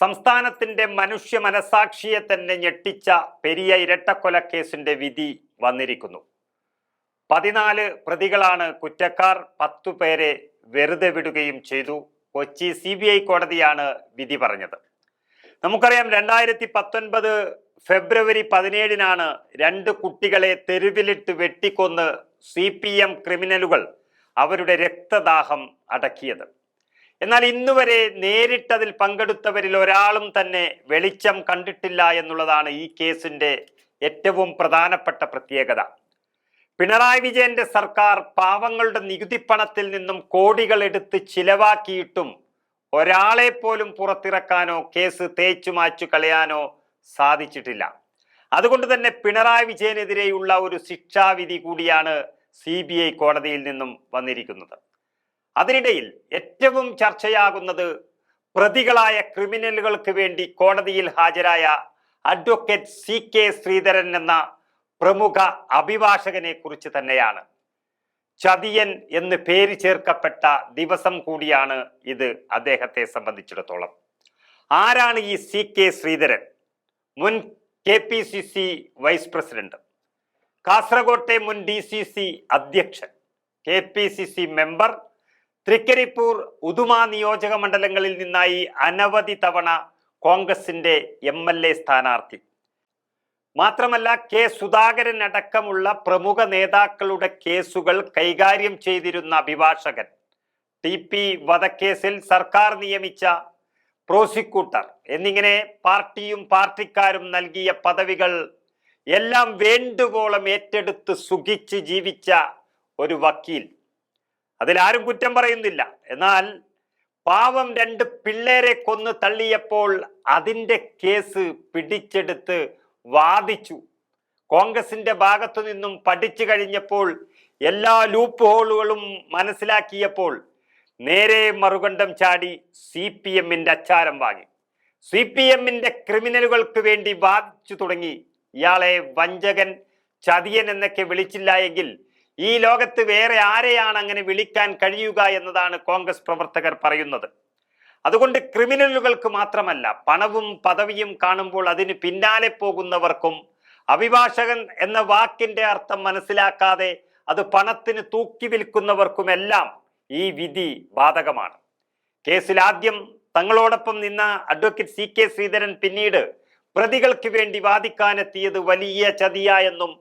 സംസ്ഥാനത്തിന്റെ മനുഷ്യ മനസാക്ഷിയെ തന്നെ ഞെട്ടിച്ച പെരിയ ഇരട്ടക്കൊലക്കേസിന്റെ വിധി വന്നിരിക്കുന്നു. പതിനാല് പ്രതികളാണ് കുറ്റക്കാർ പത്തു പേരെ വെറുതെ വിടുകയും ചെയ്തു. കൊച്ചി സി ബി ഐ കോടതിയാണ് വിധി പറഞ്ഞത്. നമുക്കറിയാം രണ്ടായിരത്തി പത്തൊൻപത് ഫെബ്രുവരി പതിനേഴിനാണ് രണ്ട് കുട്ടികളെ തെരുവിലിട്ട് വെട്ടിക്കൊന്ന് സി പി എം ക്രിമിനലുകൾ അവരുടെ രക്തദാഹം അടക്കിയത്. എന്നാൽ ഇന്നുവരെ നേരിട്ടതിൽ പങ്കെടുത്തവരിൽ ഒരാളും തന്നെ വെളിച്ചം കണ്ടിട്ടില്ല എന്നുള്ളതാണ് ഈ കേസിന്റെ ഏറ്റവും പ്രധാനപ്പെട്ട പ്രത്യേകത. പിണറായി വിജയന്റെ സർക്കാർ പാവങ്ങളുടെ നികുതിപ്പണത്തിൽ നിന്നും കോടികൾ എടുത്ത് ചിലവാക്കിയിട്ടും ഒരാളെ പോലും പുറത്തിറക്കാനോ കേസ് തേച്ചു മാച്ചു കളയാനോ സാധിച്ചിട്ടില്ല. അതുകൊണ്ട് തന്നെ പിണറായി വിജയനെതിരെയുള്ള ഒരു ശിക്ഷാവിധി കൂടിയാണ് സി കോടതിയിൽ നിന്നും വന്നിരിക്കുന്നത്. അതിനിടയിൽ ഏറ്റവും ചർച്ചയാകുന്നത് പ്രതികളായ ക്രിമിനലുകൾക്ക് വേണ്ടി കോടതിയിൽ ഹാജരായ അഡ്വക്കേറ്റ് സി കെ ശ്രീധരൻ എന്ന പ്രമുഖ അഭിഭാഷകനെ കുറിച്ച് തന്നെയാണ്. ചതിയൻ എന്ന് പേര് ചേർക്കപ്പെട്ട ദിവസം കൂടിയാണ് ഇത് അദ്ദേഹത്തെ സംബന്ധിച്ചിടത്തോളം. ആരാണ് ഈ സി കെ ശ്രീധരൻ? മുൻ K P C C vice president കാസർകോട്ടെ മുൻ ഡി സി സി അധ്യക്ഷൻ K P C C member Thrikaripur Uduma നിയോജക മണ്ഡലങ്ങളിൽ നിന്നായി അനവധി തവണ കോൺഗ്രസിന്റെ എം എൽ എ സ്ഥാനാർത്ഥി. മാത്രമല്ല കെ സുധാകരൻ അടക്കമുള്ള പ്രമുഖ നേതാക്കളുടെ കേസുകൾ കൈകാര്യം ചെയ്തിരുന്ന അഭിഭാഷകൻ ടി പി വധക്കേസിൽ സർക്കാർ നിയമിച്ച പ്രോസിക്യൂട്ടർ എന്നിങ്ങനെ പാർട്ടിയും പാർട്ടിക്കാരും നൽകിയ പദവികൾ എല്ലാം വേണ്ടുവോളം ഏറ്റെടുത്ത് സുഖിച്ച് ജീവിച്ച ഒരു വക്കീൽ. അതിലാരും കുറ്റം പറയുന്നില്ല. എന്നാൽ പാവം രണ്ട് പിള്ളേരെ കൊന്ന് തള്ളിയപ്പോൾ അതിന്റെ കേസ് പിടിച്ചെടുത്ത് വാദിച്ചു. കോൺഗ്രസിന്റെ ഭാഗത്തു നിന്നും പഠിച്ചു കഴിഞ്ഞപ്പോൾ എല്ലാ ലൂപ്പ് ഹോളുകളും മനസ്സിലാക്കിയപ്പോൾ നേരെ മറുകണ്ഠം ചാടി സി പി എമ്മിന്റെ അച്ചാരം വാങ്ങി. സി പി എമ്മിന്റെ ക്രിമിനലുകൾക്ക് വേണ്ടി വാദിച്ചു തുടങ്ങി. ഇയാളെ വഞ്ചകൻ ചതിയൻ എന്നൊക്കെ വിളിച്ചില്ല എങ്കിൽ ഈ ലോകത്ത് വേറെ ആരെയാണ് അങ്ങനെ വിളിക്കാൻ കഴിയുക എന്നതാണ് കോൺഗ്രസ് പ്രവർത്തകർ പറയുന്നത്. അതുകൊണ്ട് ക്രിമിനലുകൾക്ക് മാത്രമല്ല പണവും പദവിയും കാണുമ്പോൾ അതിന് പിന്നാലെ പോകുന്നവർക്കും അഭിഭാഷകൻ എന്ന വാക്കിന്റെ അർത്ഥം മനസ്സിലാക്കാതെ അത് പണത്തിന് തൂക്കി വിൽക്കുന്നവർക്കുമെല്ലാം ഈ വിധി ബാധകമാണ്. കേസിൽ ആദ്യം തങ്ങളോടൊപ്പം നിന്ന അഡ്വക്കേറ്റ് സി കെ ശ്രീധരൻ പിന്നീട് പ്രതികൾക്ക് വേണ്ടി വാദിക്കാനെത്തിയത് വലിയ ചതിയായെന്നും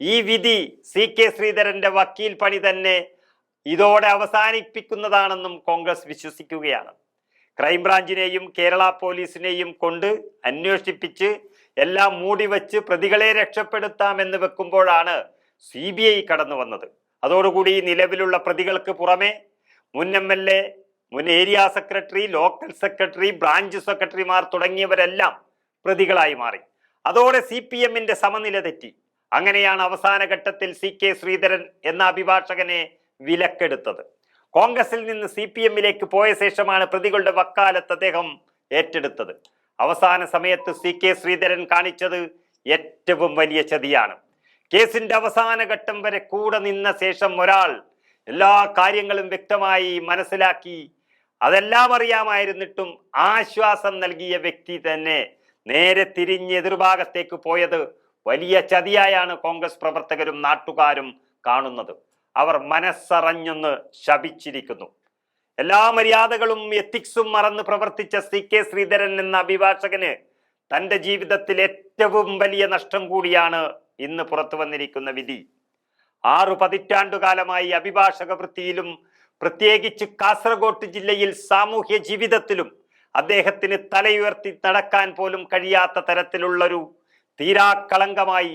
ഈ വിധി സി കെ ശ്രീധരന്റെ വക്കീൽ പണി തന്നെ ഇതോടെ അവസാനിപ്പിക്കുന്നതാണെന്നും കോൺഗ്രസ് വിശ്വസിക്കുകയാണ്. ക്രൈംബ്രാഞ്ചിനെയും കേരള പോലീസിനെയും കൊണ്ട് അന്വേഷിപ്പിച്ച് എല്ലാം മൂടി മൂടിവെച്ച് പ്രതികളെ രക്ഷപ്പെടുത്താമെന്ന് വെക്കുമ്പോഴാണ് സി ബി ഐ കടന്നു വന്നത്. അതോടുകൂടി നിലവിലുള്ള പ്രതികൾക്ക് പുറമെ മുൻ എം എൽ എ മുൻ area secretary local secretary branch സെക്രട്ടറിമാർ തുടങ്ങിയവരെല്ലാം പ്രതികളായി മാറി. അതോടെ സി പി എമ്മിന്റെ സമനില തെറ്റി. അങ്ങനെയാണ് അവസാന ഘട്ടത്തിൽ സി കെ ശ്രീധരൻ എന്ന അഭിഭാഷകനെ വിലക്കെടുത്തത്. കോൺഗ്രസിൽ നിന്ന് സി പി എമ്മിലേക്ക് പോയ ശേഷമാണ് പ്രതികളുടെ വക്കാലത്ത് അദ്ദേഹം ഏറ്റെടുത്തത്. അവസാന സമയത്ത് സി കെ ശ്രീധരൻ കാണിച്ചത് ഏറ്റവും വലിയ ചതിയാണ്. കേസിന്റെ അവസാന ഘട്ടം വരെ കൂടെ നിന്ന ശേഷം ഒരാൾ എല്ലാ കാര്യങ്ങളും വ്യക്തമായി മനസ്സിലാക്കി അതെല്ലാം അറിയാമായിരുന്നിട്ടും ആശ്വാസം നൽകിയ വ്യക്തി തന്നെ നേരെ തിരിഞ്ഞ് എതിർഭാഗത്തേക്ക് പോയത് വലിയ ചതിയായാണ് കോൺഗ്രസ് പ്രവർത്തകരും നാട്ടുകാരും കാണുന്നത്. അവർ മനസ്സറഞ്ഞെന്ന് ശപിച്ചിരിക്കുന്നു. എല്ലാ മര്യാദകളും എത്തിക്സും മറന്ന് പ്രവർത്തിച്ച സി കെ ശ്രീധരൻ എന്ന അഭിഭാഷകന് തന്റെ ജീവിതത്തിൽ ഏറ്റവും വലിയ നഷ്ടം കൂടിയാണ് ഇന്ന് പുറത്തു വന്നിരിക്കുന്ന വിധി. ആറു പതിറ്റാണ്ടുകാലമായി അഭിഭാഷക വൃത്തിയിലും പ്രത്യേകിച്ച് കാസർഗോഡ് ജില്ലയിൽ സാമൂഹ്യ ജീവിതത്തിലും അദ്ദേഹത്തിന് തലയുയർത്തി നടക്കാൻ പോലും കഴിയാത്ത തരത്തിലുള്ളൊരു തീരാക്കളങ്കമായി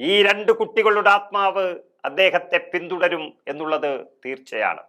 ഈ രണ്ട് കുട്ടികളുടെ ആത്മാവ് അദ്ദേഹത്തെ പിന്തുടരും എന്നുള്ളത് തീർച്ചയാണ്.